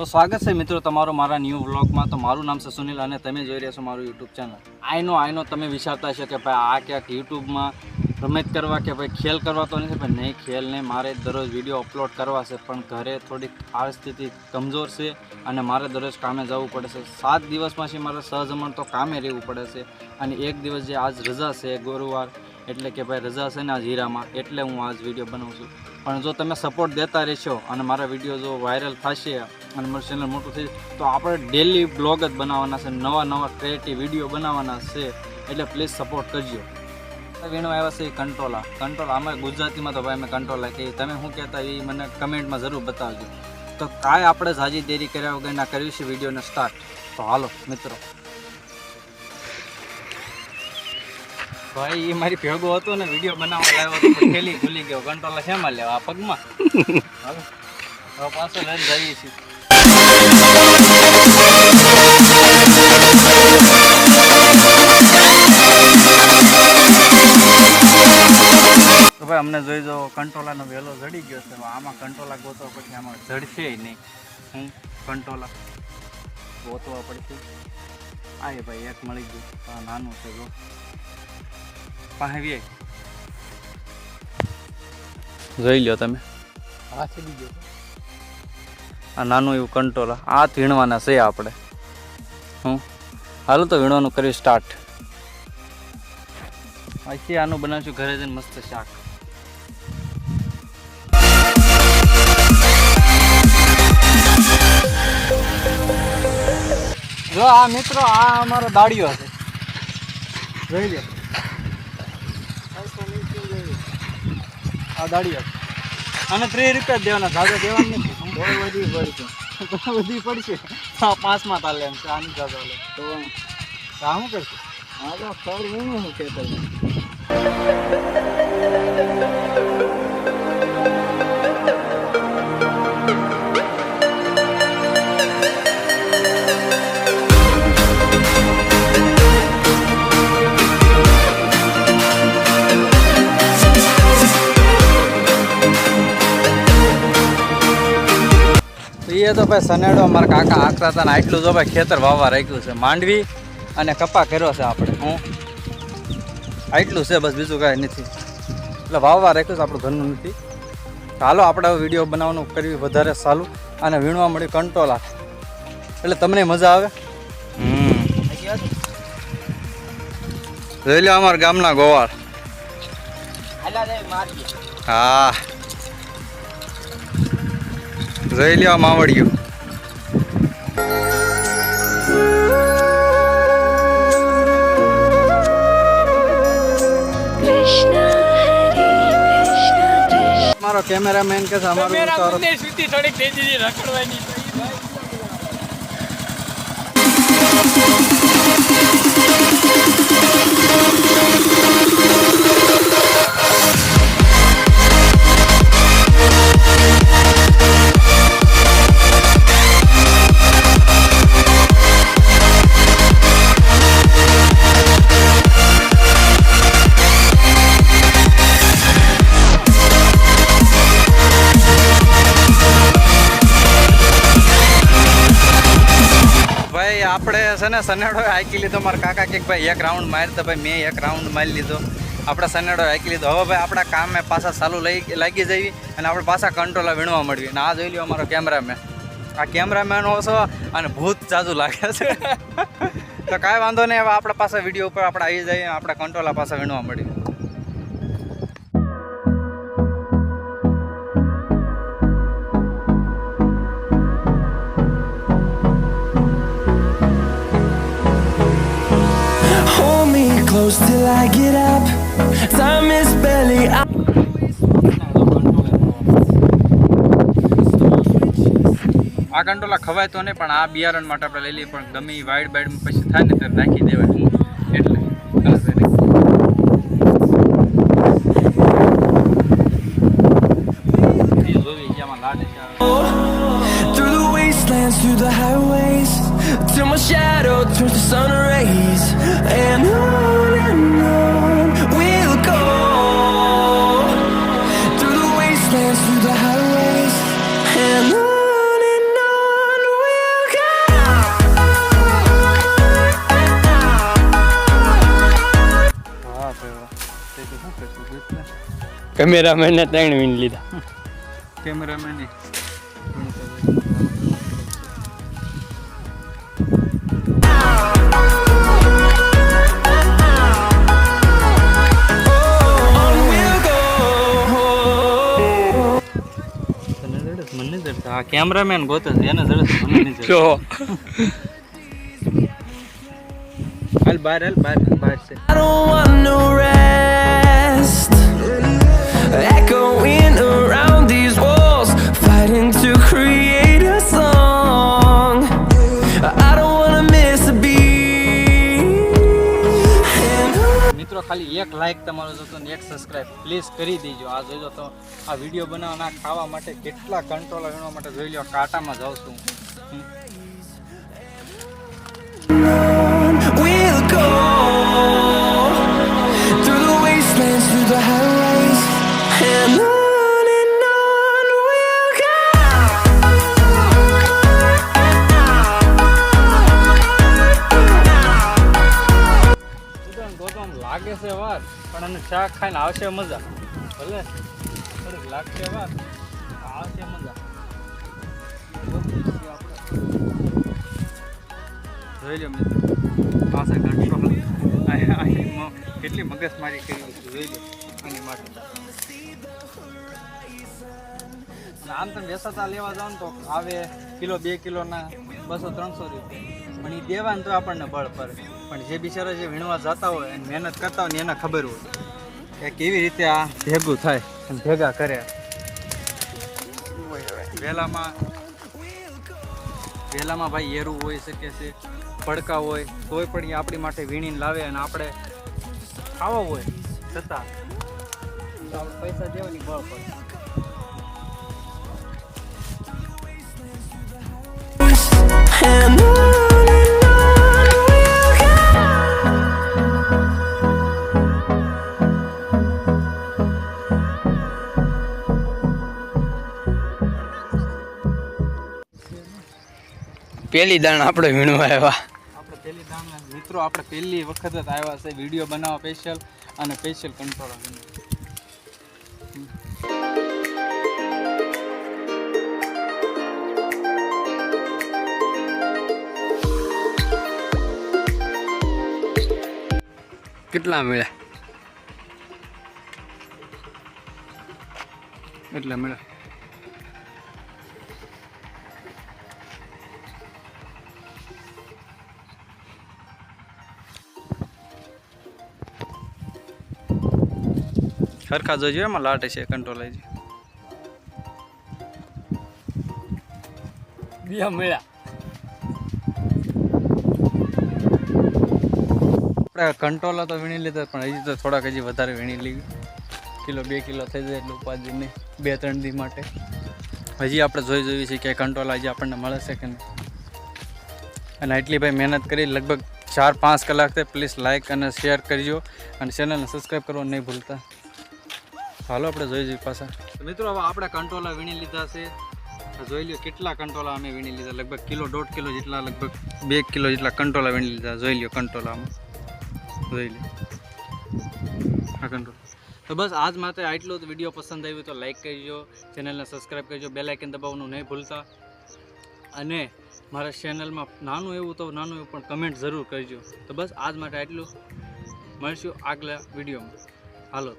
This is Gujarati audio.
તો સ્વાગત છે મિત્રો તમારો મારા ન્યૂ વ્લોગમાં તો મારું નામ છે સુનિલ અને તમે જોઈ રહ્યા છો મારું યુટ્યુબ ચેનલ આઈનો આઈનો તમે વિચારતા હશો કે ભાઈ આ ક્યાંક યુટ્યુબમાં રમત કરવા કે ભાઈ ખેલ કરવા તો નથી, પણ નહીં, ખેલ નહીં. મારે દરરોજ વીડિયો અપલોડ કરવા છે, પણ ઘરે થોડીક પરિસ્થિતિ કમજોર છે અને મારે દરરોજ કામે જવું પડે છે. સાત દિવસમાંથી મારે સહજમણ તો કામે રહેવું પડે છે અને એક દિવસ જે આજ રજા છે ગુરુવાર, એટલે કે ભાઈ રજા છે ને આજ હીરામાં, એટલે હું આજ વીડિયો બનાવું છું. પણ જો તમે સપોર્ટ દેતા રહેશો અને મારા વીડિયો જો વાયરલ થશે અને મારું ચેનલ મોટું થઈ તો આપણે ડેલી બ્લોગ જ બનાવવાના છે, નવા નવા ક્રિએટિવ વીડિયો બનાવવાના છે, એટલે પ્લીઝ સપોર્ટ કરજો. વીણો આવ્યા છે એ કંટ્રોલા. કંટ્રોલ, અમે ગુજરાતીમાં તો ભાઈ અમે કંટ્રોલા કહીએ. તમે શું કહેતા એ મને કમેન્ટમાં જરૂર બતાવજો. તો કાંઈ આપણે જાજી દેરી કર્યા વગર ના કર્યું છે વિડીયોને સ્ટાર્ટ તો હાલો મિત્રો. ભાઈ એ મારી ભેગો હતો ને, વીડિયો બનાવવા લાવ્યો હતો ખેલી ભૂલી ગયો. કંટ્રોલા શેમાં લેવા, આ પગમાં? હવે પાછો લઈને જઈએ છીએ. અમને જોઈ જો કંટોલાનો વેલો જડી ગયો છે. આમાં કંટોલા ગોતવા પછી આમાં જડશે નહીં. હું કંટોલા ગોતવા પડશે. આ ભાઈ, એક મળી ગયું. નાનું છે, જો. પાહવી જોઈ લ્યો તમે. હા ચડી ગયો આ નાનું એવું કંટ્રોલ આ વીણવાના છે આપણે. હું હાલો તો વીણવાનું કર્યું સ્ટાર્ટ પછી આનું બનાવશું ઘરે જઈને મસ્ત શાક. જો આ મિત્રો આ અમારો દાડિયો છે. જોઈ લો આ દાડિયો અને ત્રીસ રૂપિયા જ દેવાના દાદા દેવાના નથી. બહુ બધી પડશે. બધી પડશે. હા પાંચમાં તાલે એમ છે આની દાદા લે તો આ શું કરશે? હા તો ખબર હું શું કહેતો. તો એ તો ભાઈ સનેડો અમારા કાકા આખતા હતા ને આટલું જો ભાઈ ખેતર વાવવા રાખ્યું છે. માંડવી અને કપા કર્યો છે આપણે. હું? આટલું છે બસ બીજું કાંઈ નથી. એટલે વાવવા રાખ્યું છે આપણું ઘરનું નથી. ચાલો હાલો આપણે વીડિયો બનાવવાનું કરવી વધારે સારું અને વીણવા મળી કંટોલા. એટલે તમને મજા આવે? હમ. જોઈ લો અમારા ગામના ગોવાળ. હા. જોઈ લ્યો આ માવડિયું મારો કેમેરામેન કે અમારું રખડવાની આપણે છે ને સનેડો હાકી લીધો. મારા કાકા કે ભાઈ એક રાઉન્ડ મારી તો ભાઈ મેં એક રાઉન્ડ મારી લીધો. આપણે સનેડો હાકી લીધો. હવે ભાઈ આપણા કામે પાછા ચાલુ લઈ લાગી જવી અને આપણે પાછા કંટ્રોલ વીણવા મળવી અને આ જોઈ લ્યો અમારો કેમેરામેન આ કેમેરામેન ઓછો અને ભૂત જાજુ લાગે છે. તો કાંઈ વાંધો નહીં. હવે આપણા પાસે વીડિયો ઉપર આપણે આવી જઈએ આપણા કંટ્રોલા પાસે વીણવા મળી close till I get up. Time is barely out. આ કંટોલા ખવાય તો નહીં, પણ આ બિયારણ માટે આપણે લઈ લઈએ, પણ ગમે વાઇડ બાઇડ પછી થાય ને, ત્યારે નાખી દેવાય કેમેરામેને ત્રણ વિન લીધા. કેમેરામેન આ કેમેરામેન ગોતે છે એને જડે મને નહીં જો. હાલ બાર હાલ બાર બાર છે. Fighting to create a song. I don't wanna miss a beat. મિત્રો, ખાલી એક લાઈક તમારો જોતો ને એક સબસ્ક્રાઇબ પ્લીઝ કરી દેજો આ જોઈ તો આ વીડિયો બનાવવાના ખાવા માટે કેટલા કંટ્રોલ એના માટે જોઈ લો કાંટામાં જાઉં છું ગોતમ લાગે વાર પણ એને ચા ખાઈને આવશે મજા. ભલે. થોડીક લાગશે વાર આવશે મજા. જોઈ લો મિત્રો. પાસે કંટ્રોલ કેટલી મગજમારી કરી જોઈ લો. આની માટે. આમ તમે વેસાતા લેવા જાઓ ને તો આવે કિલો, બે કિલોના બસો, ત્રણસો રૂપિયા. પણ એ દેવા ને તો આપણને બળ પડે પણ જે બિચારા જે વીણવા જતા હોય અને મહેનત કરતા હોય ને એને ખબર હોય કે કેવી રીતે આ ભેગું થાય અને ભેગા કરે. વહેલામાં વહેલામાં ભાઈ એરું હોઈ શકે છે પડકા હોય, તોય પણ એ આપણી માટે વીણીને લાવે અને આપણે ખાવા હોય, છતાં. પૈસા દેવાની બળ પડે પેલી દાણ આપણે વીણવા આવ્યા. આપણે પહેલી દાણ મિત્રો આપણે પહેલી વખત જ આવ્યા છે વીડિયો બનાવવા સ્પેશિયલ અને સ્પેશિયલ કંટ્રોલ કેટલા મળ્યા? એટલે મળે સરખા જોજો એમાં લાટે છે કંટ્રોલ આવી બીજા મળ્યા. આપણે કંટ્રોલ તો વીણી લીધા પણ હજી તો થોડાક હજી વધારે વીણી લીધી. કિલો બે કિલો થઈ જાય એટલે ઉપાધિ નહીં બે ત્રણ દી માટે. હજી આપણે જોઈ જોઈએ છીએ કે કંટ્રોલ હજી આપણને મળે છે કે નહીં. અને એટલી ભાઈ મહેનત કરી લગભગ ચાર પાંચ કલાક થઈ પ્લીઝ લાઇક અને શેર કરજો. અને ચેનલને સબસ્ક્રાઈબ કરવાનું નહીં ભૂલતા. ચાલો આપણે જોઈ જઈએ પાછા. મિત્રો, હવે આપણે કંટ્રોલા વીણી લીધા છે. જોઈ લ્યો, કેટલા કંટ્રોલા અમે વીણી લીધા? લગભગ કિલો, દોઢ કિલો જેટલા, લગભગ બે કિલો જેટલા કંટ્રોલા વીણી લીધા. જોઈ લ્યો કંટ્રોલામાં જોઈ લ્યો. હા કંટ્રોલ તો બસ, આજ માટે આટલું વીડિયો પસંદ આવ્યું તો લાઈક કરજો, ચેનલને સબસ્ક્રાઈબ કરજો, બેલ આઇકન દબાવવાનું નહીં ભૂલતા. અને મારા ચેનલમાં નાનું એવું તો નાનું એવું પણ કમેન્ટ જરૂર કરજો. તો બસ, આજ માટે આટલું. મળશું આગલા વિડીયોમાં. હાલો.